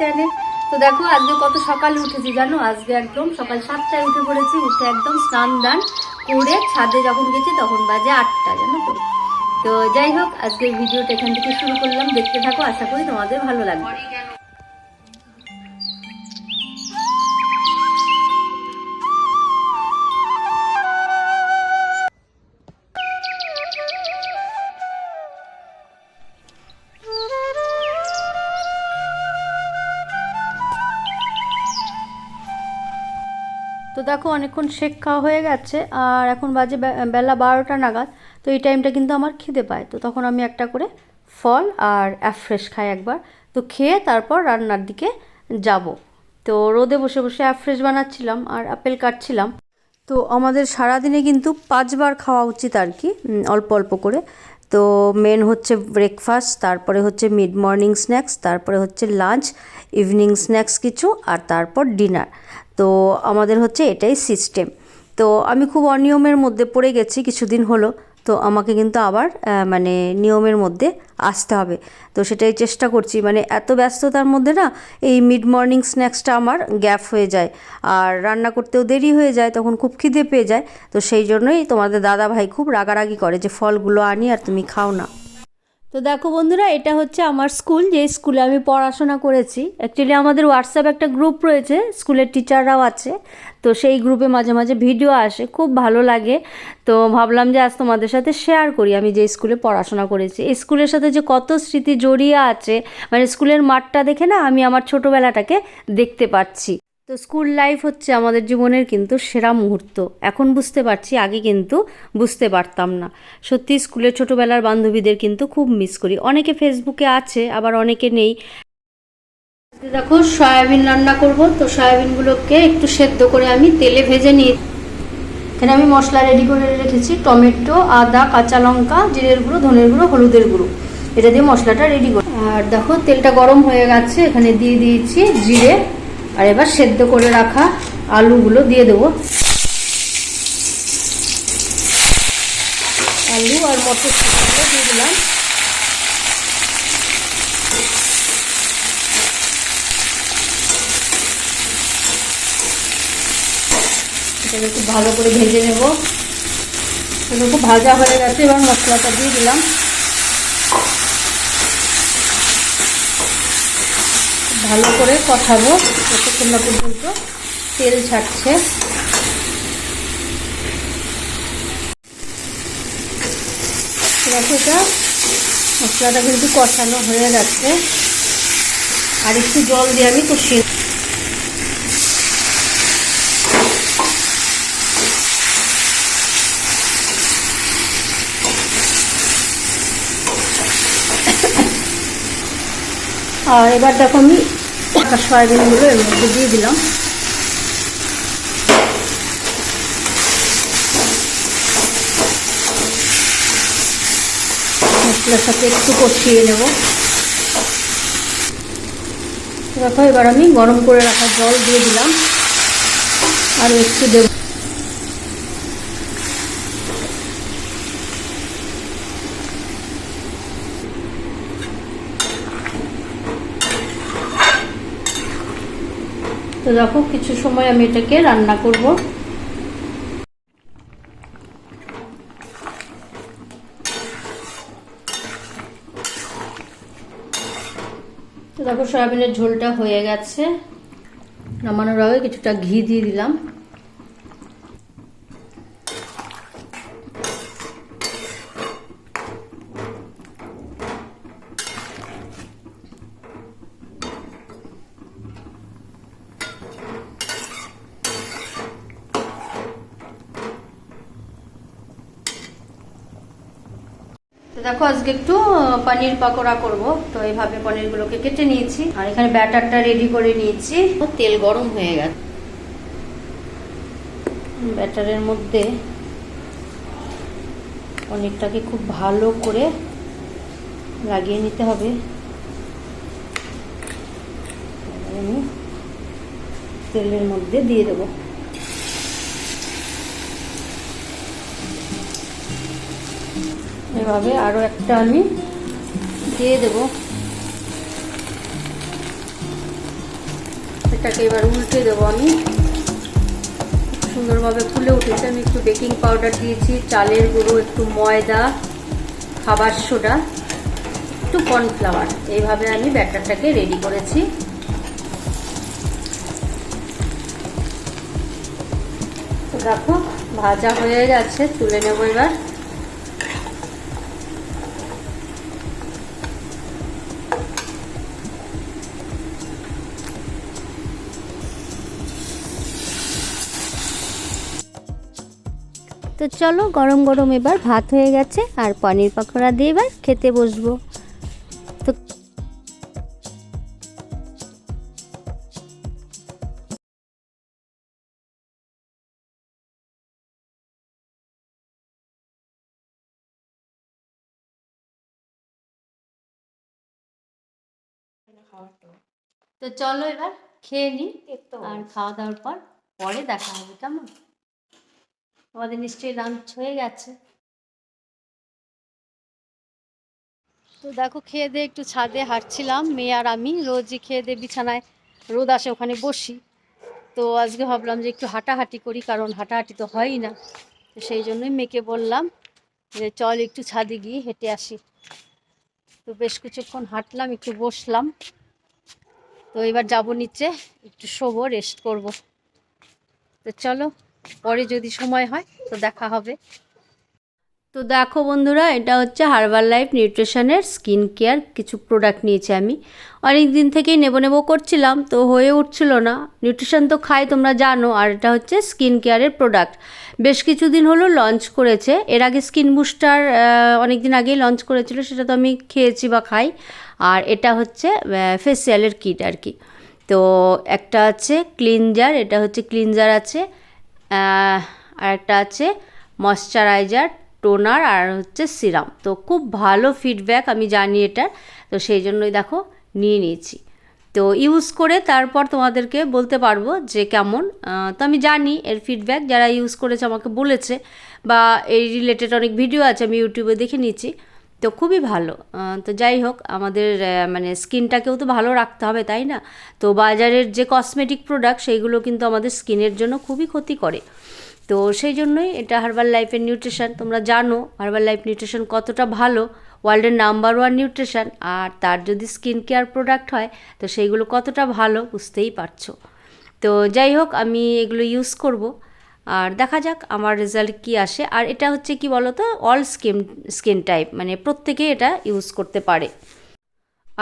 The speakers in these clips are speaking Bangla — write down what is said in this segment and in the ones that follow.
চ্যানেল তো দেখো, আজকে কত সকালে উঠেছি জানো? আজকে একদম সকাল সাতটায় উঠে পড়েছি, উঠে একদম স্নান দান করে ছাদে যখন গেছি তখন বাজে আটটা, জানো তো? তো যাই হোক আজকের ভিডিওটা এখান থেকে শুরু করলাম। দেখতে থাকো, আশা করি তোমাদের ভালো লাগবে। দেখো অনেকক্ষণ শেক খাওয়া হয়ে গেছে, আর এখন বাজে বেলা বারোটা নাগাদ, তো এই টাইমটা কিন্তু আমার খিদে পায়। তো তখন আমি একটা করে ফল আর অ্যাফ্রেশ খাই একবার। তো খেয়ে তারপর রান্নার দিকে যাব। তো রোদে বসে বসে অ্যাফ্রেশ বানাচ্ছিলাম আর আপেল কাটছিলাম। তো আমাদের সারাদিনে কিন্তু পাঁচবার খাওয়া উচিত আর কি অল্প অল্প করে। তো মেন হচ্ছে ব্রেকফাস্ট তারপরে হচ্ছে মিড মর্নিং স্ন্যাক্স তারপরে হচ্ছে লাঞ্চ ইভিনিং স্ন্যাক্স কিছু, আর তারপর ডিনার তো আমাদের হচ্ছে এটাই সিস্টেম তো আমি খুব অনিয়মের মধ্যে পড়ে গেছি, কিছুদিন হলো। তো আমাকে কিন্তু আবার মানে নিয়মের মধ্যে আসতে হবে। তো সেটাই চেষ্টা করছি। মানে এত ব্যস্ততার মধ্যে না, এই মিড মর্নিং স্ন্যাক্সটা আমার গ্যাপ হয়ে যায়। আর রান্না করতেও দেরি হয়ে যায়, তখন খুব খিদে পেয়ে যায়। তো সেই জন্যই তোমাদের দাদা ভাই খুব রাগারাগি করে যে, ফলগুলো আনি আর তুমি খাও না। তো দেখো বন্ধুরা, এটা হচ্ছে আমার স্কুল, যে স্কুলে আমি পড়াশোনা করেছি। অ্যাকচুয়ালি আমাদের হোয়াটসঅ্যাপ একটা গ্রুপ রয়েছে, স্কুলের টিচাররাও আছে। তো সেই গ্রুপে মাঝে মাঝে ভিডিও আসে, খুব ভালো লাগে। তো ভাবলাম যে আজ তোমাদের সাথে শেয়ার করি, আমি যে স্কুলে পড়াশোনা করেছি। স্কুলের সাথে যে কত স্মৃতি জড়িয়ে আছে মানে স্কুলের মাঠটা দেখে না, আমি আমার ছোটোবেলাটাকে দেখতে পাচ্ছি। তো স্কুল লাইফ হচ্ছে আমাদের জীবনের কিন্তু সেরা মুহূর্ত। এখন বুঝতে পারছি, আগে কিন্তু বুঝতে পারতাম না। সত্যি স্কুলের ছোটোবেলার বান্ধবীদের কিন্তু খুব মিস করি। অনেকে ফেসবুকে আছে, আবার অনেকে নেই। দেখো সয়াবিন রান্না করব। তো সয়াবিনগুলোকে একটু সেদ্ধ করে আমি তেলে ভেজে নিই এখানে আমি মশলা রেডি করে রেখেছি। টমেটো, আদা, কাঁচা লঙ্কা, জিরের গুঁড়ো, ধনের গুঁড়ো, হলুদের গুঁড়ো। এটা দিয়ে মশলাটা রেডি করি আর দেখো তেলটা গরম হয়ে গেছে। এখানে দিয়ে দিয়েছি জিরে। আর এবার সেদ্ধ করে রাখা আলুগুলো দিয়ে দেবো। আলু আর মটরশুটিগুলো দিয়ে দিলাম। এটাকে খুব ভালো করে ভেজে নেব। খুব ভাজা হয়ে গেছে, এবার মশলাটা দিয়ে দিলাম। ভালো করে কষাবো যতক্ষণ না পর্যন্ত তেল ছাড়ছে। এটা, মশলাটা কিন্তু কষানো হয়ে যাচ্ছে আর একটু জল দিয়ে আমি কষিয়ে আর এবার দেখো আমি সয়াবিনগুলো এর মধ্যে দিয়ে দিলাম। মশলার সাথে একটু কষিয়ে নেব। দেখো এবার আমি গরম করে রাখা জল দিয়ে দিলাম। আর একটু দেব তো দেখো, কিছু সময় আমি এটাকে রান্না করব। দেখো, সয়াবিনের ঝোলটা হয়ে গেছে। নামানোর আগে কিছুটা ঘি দিয়ে দিলাম। দেখো আজকে একটু পনির পাকোড়া করব। তো এইভাবে পনিরগুলোকে কেটে নিয়েছি। আর এখানে ব্যাটারটা রেডি করে নিয়েছি। তেল গরম হয়ে গেছে। ব্যাটারের মধ্যে পনিরটাকে খুব ভালো করে লাগিয়ে নিতে হবে। তেলের মধ্যে দিয়ে দেবো। এভাবে আরও একটা আমি দিয়ে দেব। এটাকে এবার উল্টে দেবো আমি। সুন্দরভাবে ফুলে উঠেছে। আমি একটু বেকিং পাউডার দিয়েছি, চালের গুঁড়ো, একটু ময়দা, খাবার সোডা, একটু কর্নফ্লাওয়ার। এইভাবে আমি ব্যাটারটাকে রেডি করেছি। দেখো, ভাজা হয়ে গেছে, তুলে নেব এবার। তো চলো গরম গরম এবার ভাত হয়ে গেছে আর পনির পকোড়া দিয়ে এবার খেতে বসবো। তো তো চলো এবার খেয়ে নি আর খাওয়া দাওয়ার পর পরে দেখা হবে কেমন? আমাদের নিশ্চয়ই লাঞ্চ হয়ে গেছে। তো দেখো, খেয়ে দিয়ে একটু ছাদে হাঁটছিলাম, মেয়ে আর আমি। রোজই খেয়ে দিয়ে বিছানায় রোদ আসে, ওখানে বসি। তো আজকে ভাবলাম যে একটু হাঁটাহাঁটি করি, কারণ হাঁটাহাঁটি তো হয়ই না। তো সেই জন্যই মেয়েকে বললাম যে, চল একটু ছাদে গিয়ে হেঁটে আসি। তো বেশ কিছুক্ষণ হাঁটলাম, একটু বসলাম। তো এবার যাব নিচে, একটু শোবো রেস্ট করব। তো চলো। পরে যদি সময় হয় তো দেখা হবে। তো দেখো বন্ধুরা, এটা হচ্ছে হার্বাল লাইফ নিউট্রিশনের স্কিন কেয়ার কিছু প্রোডাক্ট নিয়েছি আমি। অনেক দিন থেকেই নেব নেব করছিলাম, তো হয়ে উঠছিল না। নিউট্রিশন তো খাই, তোমরা জানো, আর এটা হচ্ছে স্কিন কেয়ারের প্রোডাক্ট বেশ কিছুদিন হলো লঞ্চ করেছে। এর আগে স্কিন বুস্টার অনেক দিন আগেই লঞ্চ করেছিল, সেটা তো আমি খেয়েছি বা খাই। আর এটা হচ্ছে ফেসিয়ালের কিট আর কি। তো একটা আছে ক্লিনজার এটা হচ্ছে ক্লিনজার আছে। আর একটা আছে ময়শ্চারাইজার, টোনার আর হচ্ছে সিরাম। তো খুব ভালো ফিডব্যাক আমি জানি এটা। তো সেই জন্যই দেখো, নিয়ে নিয়েছি। তো ইউজ করে তারপর তোমাদেরকে বলতে পারব যে কেমন। তো আমি জানি এর ফিডব্যাক যারা ইউজ করেছে আমাকে বলেছে, বা এই রিলেটেড অনেক ভিডিও আছে, আমি ইউটিউবে দেখে নিয়েছি। তো খুবই ভালো। তো যাই হোক, আমাদের মানে স্কিনটাকেও তো ভালো রাখতে হবে, তাই না? তো বাজারের যে কসমেটিক প্রোডাক্ট সেইগুলো কিন্তু আমাদের স্কিনের জন্য খুবই ক্ষতি করে। তো সেই জন্যই এটা হার্বাল লাইফের নিউট্রিশান তোমরা জানো হার্বাল লাইফ নিউট্রিশান কতটা ভালো ওয়ার্ল্ডের নাম্বার ওয়ান নিউট্রিশন আর তার যদি স্কিন কেয়ার প্রোডাক্ট হয়, তো সেইগুলো কতটা ভালো, বুঝতেই পারছ। তো যাই হোক, আমি এগুলো ইউজ করব। আর দেখা যাক আমার রেজাল্ট কি আসে। আর এটা হচ্ছে কি বলো তো অল স্কিন স্কিন টাইপ মানে প্রত্যেকে এটা ইউজ করতে পারে।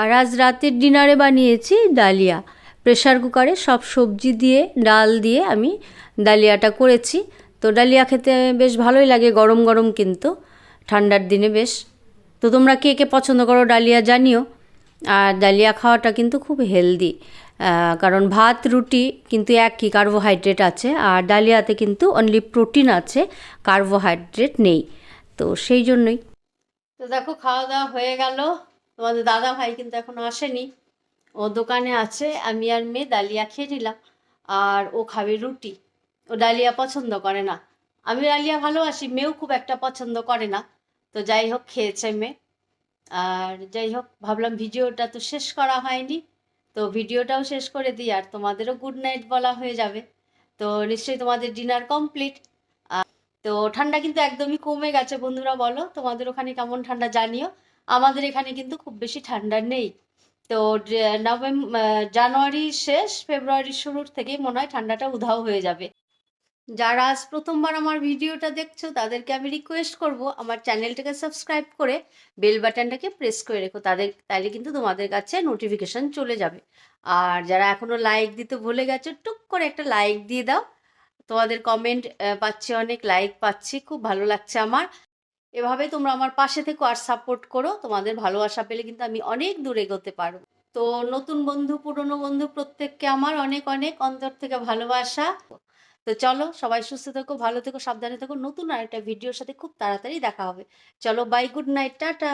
আর আজ রাতের ডিনারে বানিয়েছি ডালিয়া। প্রেশার কুকারে সব সবজি দিয়ে, ডাল দিয়ে আমি ডালিয়াটা করেছি। তো ডালিয়া খেতে বেশ ভালোই লাগে, গরম গরম কিন্তু। ঠান্ডার দিনে বেশ। তো তোমরা কে কে পছন্দ করো ডালিয়া জানিও। আর ডালিয়া খাওয়াটা কিন্তু খুব হেলদি কারণ ভাত, রুটি কিন্তু একই কার্বোহাইড্রেট আছে, আর ডালিয়াতে কিন্তু অনলি প্রোটিন আছে কার্বোহাইড্রেট নেই। তো সেই জন্যই। তো দেখো, খাওয়া দাওয়া হয়ে গেল। তোমাদের দাদা ভাই কিন্তু এখনও আসেনি। ও দোকানে আছে, আমি আর মেয়ে ডালিয়া খেয়ে নিলাম। আর ও খাবে রুটি। ও ডালিয়া পছন্দ করে না। আমি ডালিয়া ভালোবাসি, মেয়েও খুব একটা পছন্দ করে না। তো যাই হোক, খেয়েছে মেয়ে। আর যাই হোক, ভাবলাম ভিডিওটা তো শেষ করা হয়নি। তো ভিডিওটাও শেষ করে দিই, আর তোমাদেরও গুড নাইট বলা হয়ে যাবে। তো নিশ্চয়ই তোমাদের ডিনার কমপ্লিট তো ঠান্ডা কিন্তু একদমই কমে গেছে বন্ধুরা বলো, তোমাদের ওখানে কেমন ঠান্ডা জানিও। আমাদের এখানে কিন্তু খুব বেশি ঠান্ডা নেই। তো নভেম্বর জানুয়ারি শেষ, ফেব্রুয়ারি শুরুর থেকেই মনে হয় ঠান্ডাটা উধাও হয়ে যাবে। যারা আজ প্রথমবার আমার ভিডিওটা দেখছ, তাদেরকে আমি রিকোয়েস্ট করব আমার চ্যানেলটাকে সাবস্ক্রাইব করে বেল বাটনটাকে প্রেস করে রেখো। তাদের তাহলে কিন্তু তোমাদের কাছে নোটিফিকেশন চলে যাবে। আর যারা এখনও লাইক দিতে ভুলে গেছো, টুক করে একটা লাইক দিয়ে দাও। তোমাদের কমেন্ট পাচ্ছি অনেক লাইক পাচ্ছি, খুব ভালো লাগছে আমার। এভাবে তোমরা আমার পাশে থেকো আর সাপোর্ট করো। তোমাদের ভালোবাসা পেলে কিন্তু আমি অনেক দূর এগোতে পারব। তো নতুন বন্ধু, পুরনো বন্ধু প্রত্যেককে আমার অনেক অনেক অন্তর থেকে ভালোবাসা। তো চলো সবাই সুস্থ থেকো, ভালো থেকো, সাবধানে থেকো। নতুন আরেকটা ভিডিওর সাথে খুব তাড়াতাড়ি দেখা হবে। চলো বাই গুড নাইট টাটা।